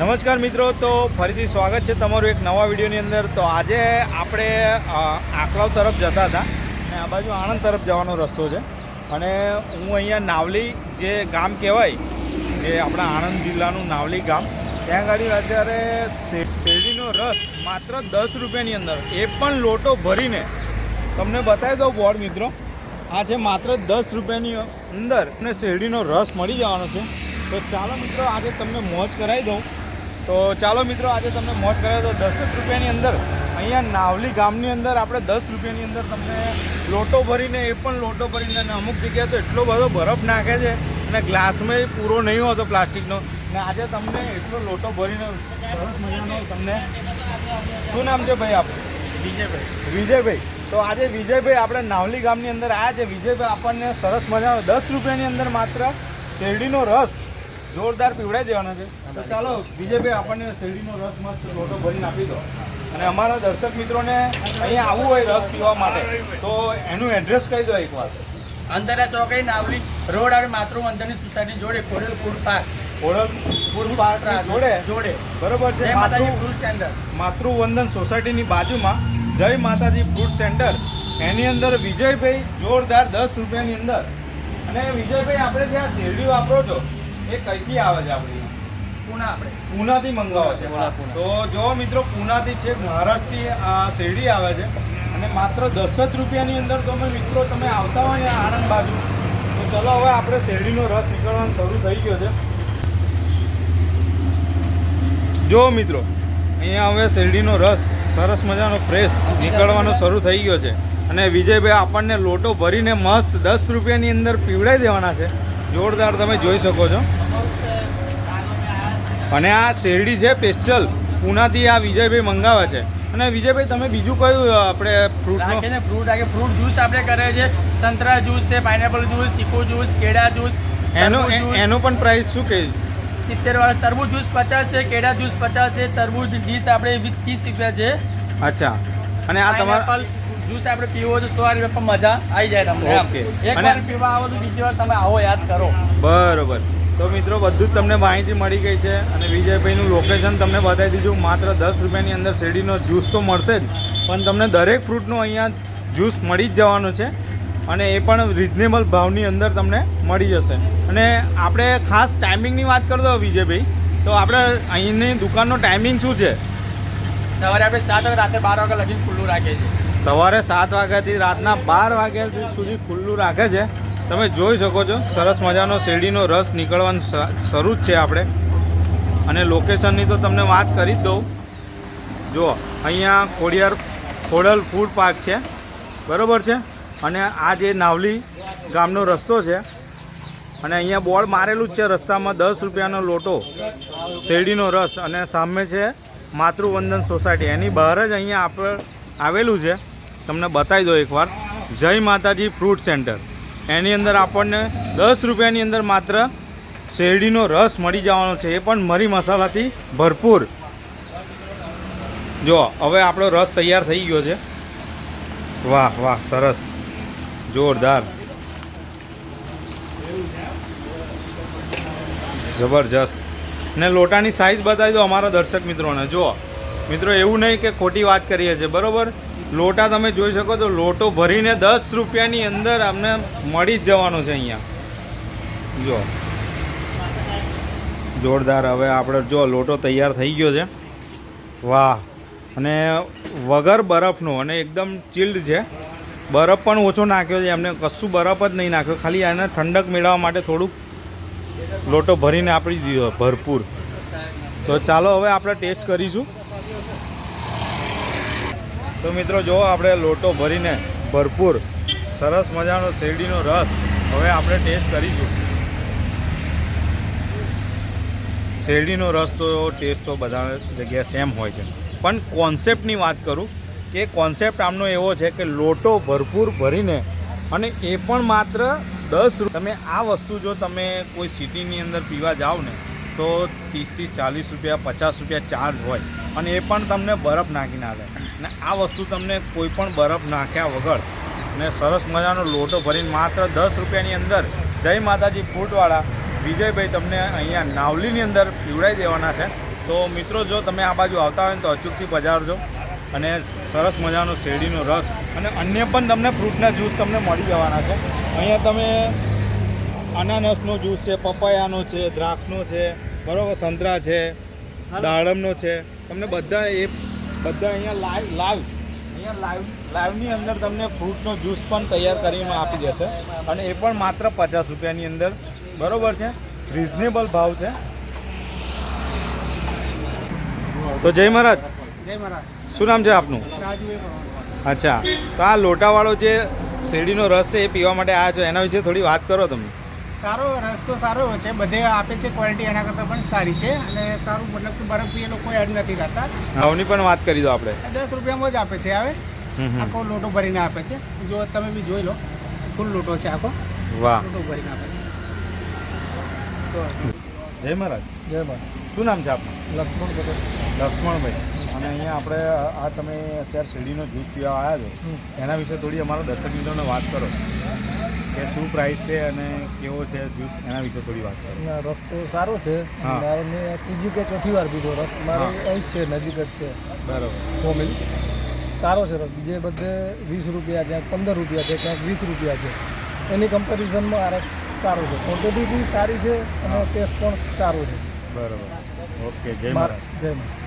નમસ્કાર મિત્રો, તો ફરીથી સ્વાગત છે તમારું એક નવા વિડીયોની અંદર. તો આજે આપણે આકલાવ તરફ જતા હતા અને આ બાજુ આણંદ તરફ જવાનો રસ્તો છે. અને હું અહીંયા નાવલી જે ગામ કહેવાય જે આપણા આણંદ જિલ્લાનું નાવલી ગામ. ત્યાં આગળ અત્યારે શેરડીનો રસ માત્ર દસ રૂપિયાની અંદર, એ પણ લોટો ભરીને. તમને બતાવી દઉં બોર્ડ મિત્રો, આ છે માત્ર દસ રૂપિયાની અંદર. અને શેરડીનો રસ મળી જવાનો છે. તો ચાલો મિત્રો, આજે તમને મોજ કરાવી દઉં. તો ચાલો મિત્રો આજે તમને મોજ કરાવ્યો તો દસ જ રૂપિયાની અંદર અહીંયા નાવલી ગામની અંદર આપણે દસ રૂપિયાની અંદર તમને લોટો ભરીને એ પણ લોટો ભરીને અને અમુક જગ્યાએ તો એટલો બધો બરફ નાખે છે અને ગ્લાસમાં પૂરો નહીં હોતો પ્લાસ્ટિકનો. ને આજે તમને એટલો લોટો ભરીને સરસ મજાનો તમને શું નામ છે ભાઈ આપણું વિજયભાઈ. વિજયભાઈ. તો આજે વિજયભાઈ આપણે નાવલી ગામની અંદર આવ્યા છે. વિજયભાઈ આપણને સરસ મજાનો દસ રૂપિયાની અંદર માત્ર શેરડીનો રસ જોરદાર પીવડાઈ દેવાના છે. તો ચાલો વિજયભાઈ આપણને શેરડીનો રસ મસ્ત લોટો ભરીને આપી દો. અને અમારા દર્શક મિત્રોને અહીંયા આવવું હોય રસ પીવા માટે તો એનું એડ્રેસ કહી દો એકવાર અંતરા ચોકડી નાવલી રોડ અને માતૃ મંદિરની સોસાયટી જોડે કોડલપુર પાર્ક. ઓળખપુર પાર્ક જોડે? જોડે. બરોબર છે. માતૃવંદન સોસાયટીની બાજુમાં જય માતાજી ફ્રૂટ સેન્ટર એની અંદર વિજયભાઈ જોરદાર દસ રૂપિયાની અંદર. અને વિજયભાઈ આપણે ત્યાં શેરડી વાપરો છો એ કઈથી આવે છે આપણી? પૂના આપણે. પૂનાથી મંગાવે છે. તો જો મિત્રો પૂનાથી છે મહારાષ્ટ્રથી આ શેરડી આવે છે. અને માત્ર દસ જ રૂપિયાની અંદર તમે મિત્રો તમે આવતા હોય ને આણંદ બાજુ. તો ચલો હવે આપણે શેરડીનો રસ નીકળવાનો શરૂ થઈ ગયો છે. જો મિત્રો અહીંયા હવે શેરડીનો રસ સરસ મજાનો ફ્રેશ નીકળવાનો શરૂ થઈ ગયો છે. અને વિજયભાઈ આપણને લોટો ભરીને મસ્ત દસ રૂપિયાની અંદર પીવડાવી દેવાના છે. જોરદાર તમે જોઈ શકો છો. અને આ શેરડી છે સ્પેશિયલ પૂનાથી આ વિજયભાઈ મંગાવે છે. અને વિજયભાઈ તમે બીજું કયું આપણે ફ્રૂટનો ને? ફ્રૂટ રાખે ફ્રૂટ જ્યુસ આપણે કરે છે. સંતરા જ્યુસ છે પાઇનેપલ જ્યુસ ચીકુ જ્યુસ કેળા જ્યુસ એનો એનો પણ પ્રાઇસ શું કહે? સિત્તેર વાળા તરબૂજ જ્યુસ પચાસ છે કેળા જ્યુસ પચાસ છે તરબૂજ ડીશ આપણે ત્રીસ રૂપિયા છે. અચ્છા. અને આ તમારા જ્યુસ આપણે પીવો તો સો રૂપિયા પણ મજા આવી જાય તમને ઓકે. એક વાર પીવા આવો તો બીજી વાર તમે આવો યાદ કરો. બરોબર. તો મિત્રો બધું જ તમને માહિતી મળી ગઈ છે અને વિજયભાઈનું લોકેશન તમને બતાવી દીધું. માત્ર દસ રૂપિયાની અંદર શેરડીનો જ્યુસ તો મળશે જ. પણ તમને દરેક ફ્રૂટનો અહીંયા જ્યુસ મળી જ જવાનો છે અને એ પણ રિઝનેબલ ભાવની અંદર તમને મળી જશે. અને આપણે ખાસ ટાઈમિંગની વાત કરી દો વિજયભાઈ તો આપણે અહીંની દુકાનનો ટાઈમિંગ શું છે? સવારે આપણે સાત વાગે રાતે બાર વાગ્યા લગી ખુલ્લું રાખીએ છીએ. સવારે સાત વાગ્યાથી રાતના બાર વાગ્યા સુધી ખુલ્લું રાખે છે. તમે જોઈ શકો છો, સરસ મજાનો શેરડીનો રસ નીકળવાનું શરૂ જ છે આપણે. અને લોકેશનની તો તમને વાત કરી જ દઉં. જુઓ, અહીંયા ખોડિયાર, ખોડલ ફૂડ પાર્ક છે. બરાબર છે? અને આ જે નાવલી ગામનો રસ્તો છે. અને અહીંયા બોર્ડ મારેલું જ છે રસ્તામાં દસ રૂપિયાનો લોટો. શેરડીનો રસ. અને સામે છે માતૃવંદન સોસાયટી. એની બહાર જ અહીંયા આપણે આવેલું છે. તમને બતાવી દો એકવાર. જય માતાજી ફ્રૂટ સેન્ટર. એની અંદર આપણને દસ રૂપિયાની અંદર માત્ર શેરડીનો રસ મળી જવાનો છે. એ પણ મરી મસાલાથી ભરપૂર. જો, હવે આપણો રસ તૈયાર થઈ ગયો છે. વાહ વાહ, સરસ. જોરદાર. જબરજસ્ત. ને લોટાની સાઇઝ બતાવી દો અમારા દર્શક મિત્રોને. જુઓ. મિત્રો, એવું નહીં કે ખોટી વાત કરીએ છીએ, બરોબર? લોટા તમે જોઈ શકો તો લોટો ભરીને દસ રૂપિયાની અંદર અમને મળી જ જવાનો છે અહીંયા. જો. જોરદાર, હવે આપણે જો લોટો તૈયાર થઈ ગયો છે. વાહ. અને વગર બરફનો, અને એકદમ ચિલ્ડ છે. બરફ પણ ઓછો નાખ્યો છે, એમને કશું બરફ જ નહીં નાખ્યો, ખાલી એને ઠંડક મેળવવા માટે થોડુંક લોટો ભરીને આપી દીધો, ભરપૂર. તો ચાલો, હવે આપણે ટેસ્ટ કરીશું. તો મિત્રો જો આપણે લોટો ભરીને ભરપૂર સરસ મજાનો શેરડીનો રસ હવે આપણે ટેસ્ટ કરીશું. શેરડીનો રસ તો ટેસ્ટ તો બધા જગ્યાએ સેમ હોય છે. પણ કોન્સેપ્ટની વાત કરું કે કોન્સેપ્ટ આમનો એવો છે કે લોટો ભરપૂર ભરીને અને એ પણ માત્ર દસ તમે આ વસ્તુ જો તમે કોઈ સિટીની અંદર પીવા જાઓ ને તો ત્રીસથી ચાલીસ રૂપિયા, પચાસ રૂપિયા ચાર્જ હોય અને એ પણ તમને બરફ નાખીને આવે અને આ વસ્તુ તમને કોઈ પણ બરફ નાખ્યા વગર ને સરસ મજાનો લોટો ભરીને માત્ર દસ રૂપિયાની અંદર જય માતાજી ફૂટવાળા વિજયભાઈ તમને અહીંયા નાવલીની અંદર પીવડાવી દેવાના છે. તો મિત્રો, જો તમે આ બાજુ આવતા હોય તો અચૂકથી બજારજો અને સરસ મજાનો શેરડીનો રસ અને અન્ય પણ તમને ફ્રૂટના જ્યુસ તમને મળી જવાના છે. અહીંયા તમે અનાનસનો જ્યુસ છે, પપૈયાનો છે, દ્રાક્ષનો છે બરાબર સંતરા છે દાડમનો છે. તમને બધા એ બધા અહીંયા લાઈવ લાઈવ. અહીંયા લાઈવ લાઈવની અંદર તમને ફ્રૂટનો જ્યુસ પણ તૈયાર કરીને આપી દેશે. અને એ પણ માત્ર પચાસ રૂપિયાની અંદર. બરાબર છે? રિઝનેબલ ભાવ છે. તો જય મહારાજ. જય મહારાજ. શું નામ છે આપનું? અચ્છા. તો આ લોટાવાળો જે શેરડીનો રસ છે એ પીવા માટે આવ્યા છો. એના વિશે થોડી વાત કરો તમે. સારો રસ્તો સારો છે. બધે આપે છે ક્વોલિટી એના કરતાં પણ સારી છે. અને સારું મતલબ કે બરફ બી એ લોકો એડ નથી કરતા. ભાવની પણ વાત કરી દો આપણે. દસ રૂપિયામાં જ આપે છે હમ. આખો લોટો ભરીને આપે છે. જો તમે બી જોઈ લો ફૂલ લોટો છે આખો. વાહ. લોટો ભરીને આપે છે. જય મહારાજ. જય મહારાજ. શું નામ છે આપનું? લક્ષ્મણ લક્ષ્મણભાઈ. અને અહીંયા આપણે આ તમે અત્યારે શેરડીનો જ્યુસ પીવા આવ્યા છો. એના વિશે થોડી અમારા દર્શક મિત્રોને વાત કરો. કે શું પ્રાઇસ છે અને કેવો છે જ્યુસ એના વિશે થોડી વાત કરો. રસ રસ્તો સારો છે. મારો મેં ત્રીજી કે ચોથી વાર પીધો રસ. મારો. અહીં જ છે નજીક જ છે. બરાબર. સો મિલ. સારો છે રસ. જે બધે વીસ રૂપિયા છે પંદર રૂપિયા છે ક્યાંક વીસ રૂપિયા છે. એની કમ્પેરિઝનમાં આ રસ સારો છે. ક્વોન્ટિટી બી સારી છે અને ટેસ્ટ પણ સારો છે. બરાબર. ઓકે જય મહારાજ. જય મહારાજ.